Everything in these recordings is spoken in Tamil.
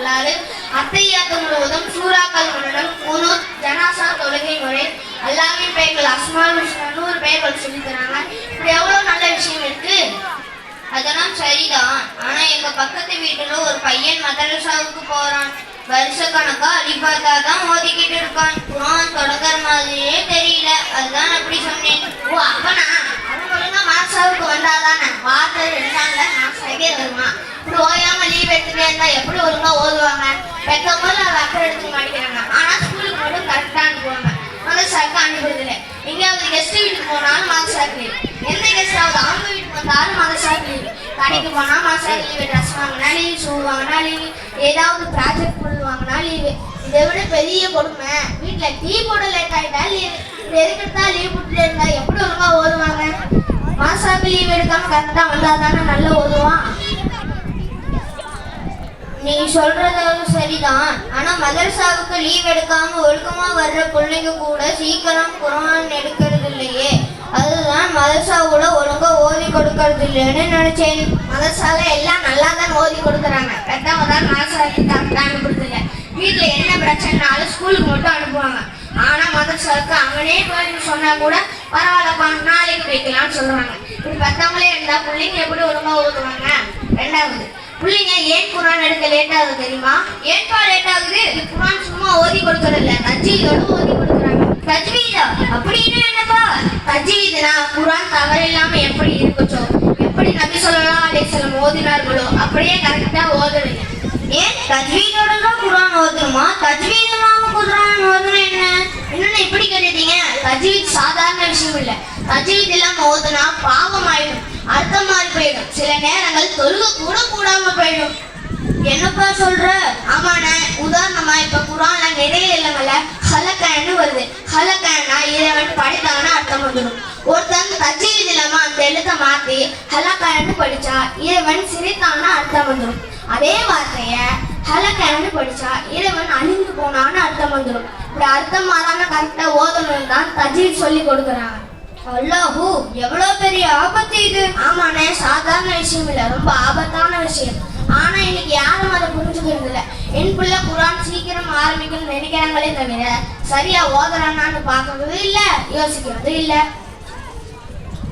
வரலாறு அத்தையாத்து முழுவதும் சூறாக்கள் முழுவதும் ஜனாசா தொழுகை முறை அல்லாவின் பெயர்கள் அஸ்மால் நூறு பெயர்கள் சொல்லித்தராங்க. இப்படி எவ்வளோ நல்ல விஷயம் இருக்கு? அதெல்லாம் சரிதான். ஆனா எங்க பக்கத்து வீட்டுல ஒரு பையன் மதரசாவுக்கு போறான். வருஷக்கணக்கா அலிபாத்தா தான் ஓதிக்கிட்டு இருக்கான். குரான் தொடங்குற மாதிரியே தெரியல. அதுதான் அப்படி சொன்னேன். ஓ அப்பனா அவன் ஒழுங்கா மாசாவுக்கு வந்தாதானே? வார்த்தை ரெண்டு நாள்ல மாசாக்கே வருவான் லீவ் இருந்தா எப்படி ஒழுங்கா ஓதுவாங்க பெற்றவங்களும் அதை அக்கறை எடுத்துக்க மாட்டேங்கிறாங்க ஆனா ஸ்கூலுக்கு மட்டும் கரெக்டா அனுப்புவாங்க. மதரசாக்கு அனுப்புறதில்ல. எங்கேயாவது கெஸ்ட் வீட்டுக்கு போனாலும் மதரசாக்கு leave. எந்த கெஸ்டாவது அவங்க வீட்டுக்கு வந்தாலும் மதரசாக்கு leave. கடைக்கு போனா மதரசாக்கு லீவு ட்ரெஸ் வாங்கினா லீவு ஷூ வாங்கினா லீவு ஏதாவது ப்ராஜெக்ட் பொருள் வாங்கினா லீவு இதை விட பெரிய கொடுமை. வீட்டில் டீ போட லேட் ஆகிட்டா லீவு எதுக்கு எடுத்தா லீவ் போட்டுட்டு இருந்தா எப்படி ஒழுங்கா ஓதுவாங்க? மாசாக்கு லீவ் எடுக்காம கரெக்டாக வந்தால் தானே நல்லா ஓதுவான். நீ சொல்றது சரிதான். ஆனா மதரசாவுக்கு லீவ் எடுக்காம ஒழுக்கமா வர்ற பிள்ளைங்க கூட சீக்கிரம் குரான் எடுக்கிறது இல்லையே அதுதான் மதரசாவுல ஒழுங்கா ஓதி கொடுக்கறது இல்லைன்னு நினைச்சேன் மதரசால எல்லாம் நல்லா தான் ஓதி கொடுக்குறாங்க. பெத்தவங்க தான் மதரசாவுக்கு கரெக்டாக வீட்டுல என்ன பிரச்சனைனாலும் ஸ்கூலுக்கு மட்டும் அனுப்புவாங்க. ஆனா மதரசாவுக்கு அவனே போய் சொன்னா கூட பரவாயில்லப்பா நாளைக்கு வைக்கலாம்னு சொல்லுவாங்க. இப்படி பெத்தவங்களே இருந்தா பிள்ளைங்க எப்படி ஒழுங்கா ஓதுவாங்க? ரெண்டாவது பிள்ளைங்க ஏன் குரான் எடுக்க லேட் ஆகுது தெரியுமா? ஏன்பா லேட் ஆகுது இது குரான் சும்மா ஓதி கொடுக்கறதில்ல. இல்ல ஓதி கொடுக்குறாங்க. தஜ்வீதா அப்படின்னு என்னப்பா? தஜ்வீதுனா குரான் தவறில்லாம எப்படி இருக்குச்சோ எப்படி நபி சொல்லலாம் அலைஹிஸ்ஸலாம் ஓதினார்களோ அப்படியே கரெக்டா ஓதுறீங்க. ஏன்? தஜ்வீதோட தான் குரான் ஓதணுமா? தஜ்வீத் இல்லாம குரான் ஓதுனா என்ன? என்னென்ன இப்படி கேட்டீங்க தஜ்வீத் சாதாரண விஷயம் இல்லை. தஜ்வீத் இல்லாம ஓதுனா பாவம் ஆயிடும் அர்த்தம் மாறி போயிடும். சில நேரங்கள் தொழுக கூட கூடாம போயிடும். என்னப்பா சொல்ற? ஆமாண்ண உதாரணமா இப்ப குரான்ல நிறைய இல்லைங்கல்ல ஹலக்கன்னு வருது. ஹலக்கன்னா இறைவன் படைத்தான்னு அர்த்தம் வந்துடும். ஒருத்தன் தஜ்வீத் இல்லாம அந்த எழுத்தை மாத்தி ஹலக்கன்னு படிச்சா இறைவன் சிரித்தான்னு அர்த்தம் வந்துடும். அதே வார்த்தைய ஹலக்கன்னு படிச்சா இறைவன் அழிந்து போனான்னு அர்த்தம் வந்துடும். இப்படி அர்த்தம் மாறாம கரெக்டா ஓதணும் தான் தஜீல் சொல்லி கொடுக்குறாங்க. அல்லாஹூ எவ்வளவு பெரிய ஆபத்து இது? ஆமாண்ணே சாதாரண விஷயம் இல்லை ரொம்ப ஆபத்தான விஷயம். ஆனா இன்னைக்கு யாரும் அதை புரிஞ்சுக்கிறதில்ல. என் பிள்ளை குரான் சீக்கிரம் ஆரம்பிக்கணும்னு நினைக்கிறாங்களே தவிர சரியா ஓதுறானான்னு பார்க்கறது இல்லை யோசிக்கிறது இல்லை.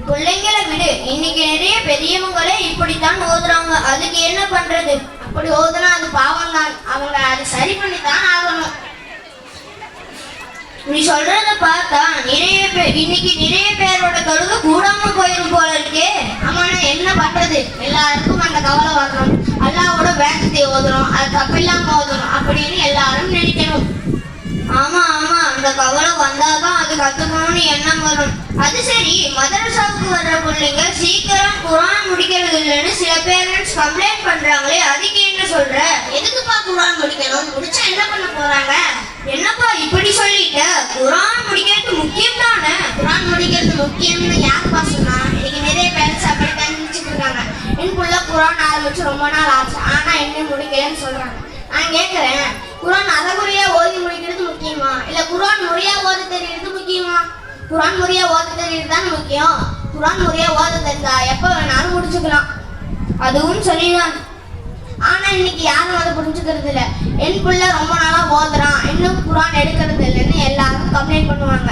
பிள்ளைங்களை விடு இன்னைக்கு நிறைய பெரியவங்களே இப்படித்தான் ஓதுறாங்க. அதுக்கு என்ன பண்றது? அப்படி ஓதுனா அது பாவம் தான் அவங்க அதை சரி பண்ணி தான் ஆகணும். நீ சொல்றத பார்த்தா நிறைய பேர் இன்னைக்கு நிறைய பேரோட தொழுகை கூடாம போயிரும் போல இருக்கே. ஆமாண்ணா என்ன பண்றது? எல்லாருக்கும் அந்த கவலை வரணும். அல்லாவோட வேதத்தை ஓதுறோம் அது தப்பில்லாம ஓதுறோம் அப்படின்னு எல்லாரும் நினைக்கணும். ஆமா ஆமா அந்த கவலை வந்தாதான் அது கத்துக்கணும்னு எண்ணம் வரும். அது சரி மதரசாவுக்கு வர்ற பிள்ளைங்க சீக்கிரம் குரான் முடிக்கிறது இல்லைன்னு சில பேரண்ட்ஸ் கம்ப்ளைண்ட் பண்றாங்களே அதுக்கு சொல்ற? எதுக்குப்பா குரான் முடிக்கணும்? முடிச்சா என்ன பண்ண போறாங்க? என்னப்பா இப்படி சொல்லிட்ட? குரான் முடிக்கிறது முக்கியம் தானே? குரான் முடிக்கிறது முக்கியம்னு யாருப்பா சொன்னா? இன்னைக்கு நிறைய பேரண்ட்ஸ் அப்படித்தான் நினைச்சிட்டு இருக்காங்க. என் புள்ள குரான் ஆரம்பிச்சு ரொம்ப நாள் ஆச்சு. ஆனா என்ன முடிக்கலன்னு சொல்றாங்க. நான் கேட்கிறேன் குரான் அறகுறையா ஓதி முடிக்கிறது முக்கியமா? இல்ல குரான் முறையா ஓத தெரியறது முக்கியமா? குரான் முறையா ஓத தெரியறது தான் முக்கியம்? குரான் முறையா ஓத தெரிஞ்சா எப்ப வேணாலும் முடிச்சுக்கலாம். அதுவும் சரிதான் ஆனா இன்னைக்கு யாரும் அதை புரிஞ்சுக்கிறது இல்ல. என் புள்ள ரொம்ப நாளா ஓதுறான். இன்னும் குரான் எடுக்கிறது இல்லைன்னு எல்லாரும் கம்ப்ளைண்ட் பண்ணுவாங்க.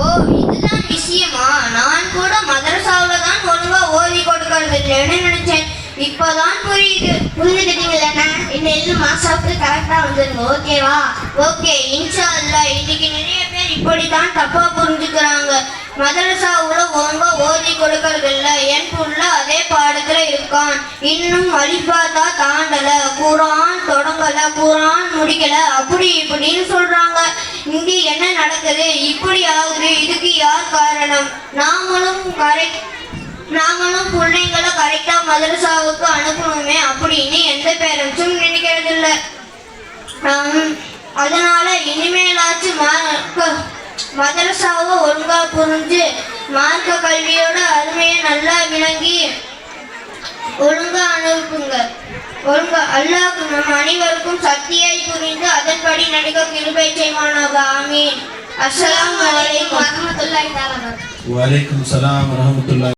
ஓ இதுதான் விஷயமா? நான் கூட மதரசாவில் தான் ஒழுங்கா ஓதி கொடுக்கறது இல்லைன்னு நினைச்சேன். இப்போதான் புரியுது. புரிஞ்சுக்கிட்டீங்களா இந்த எல்லு மாசாவுக்கு கரெக்டா வந்துருங்க ஓகேவா ஓகே இன்ஷா அல்லாஹ் இன்னைக்கு நிறைய பேர் இப்படித்தான் தப்பா புரிஞ்சுக்கிறாங்க. மதரசாவுல ஒழுங்கா ஓதி கொடுக்கறது இல்லை. என் இருக்கான் இன்னும் அலிபாத்தா தாண்டல. குரான் தொடங்கல. குரான் முடிக்கல. அப்படி இப்படின்னு சொல்றாங்க. இங்கே என்ன நடக்குது இப்படி ஆகுது. இதுக்கு யார் காரணம்? நாமளும் கரெக்ட் நாங்களும் பிள்ளைங்களை கரெக்டா மதரசாவுக்கு அனுப்பணுமே அப்படின்னு எந்த பேரண்ட்ஸும் நினைக்கிறது இல்லை அதனால இனிமேலாச்சும் மார்க்க மதரசாவை ஒழுங்கா புரிஞ்சு மார்க்க கல்வியோட அருமையை நல்லா விளங்கி ஒழுங்கா அனுப்புங்க ஒழுங்கா அல்லாஹ் நம் அனைவருக்கும் சக்தியை புரிந்து அதன்படி நடக்க கிருபை செய்வானாக. ஆமீன். அஸ்ஸலாமு அலைக்கும். வரஹ்மத்துல்லாஹி தஆலா வலைக்கும் சலாம்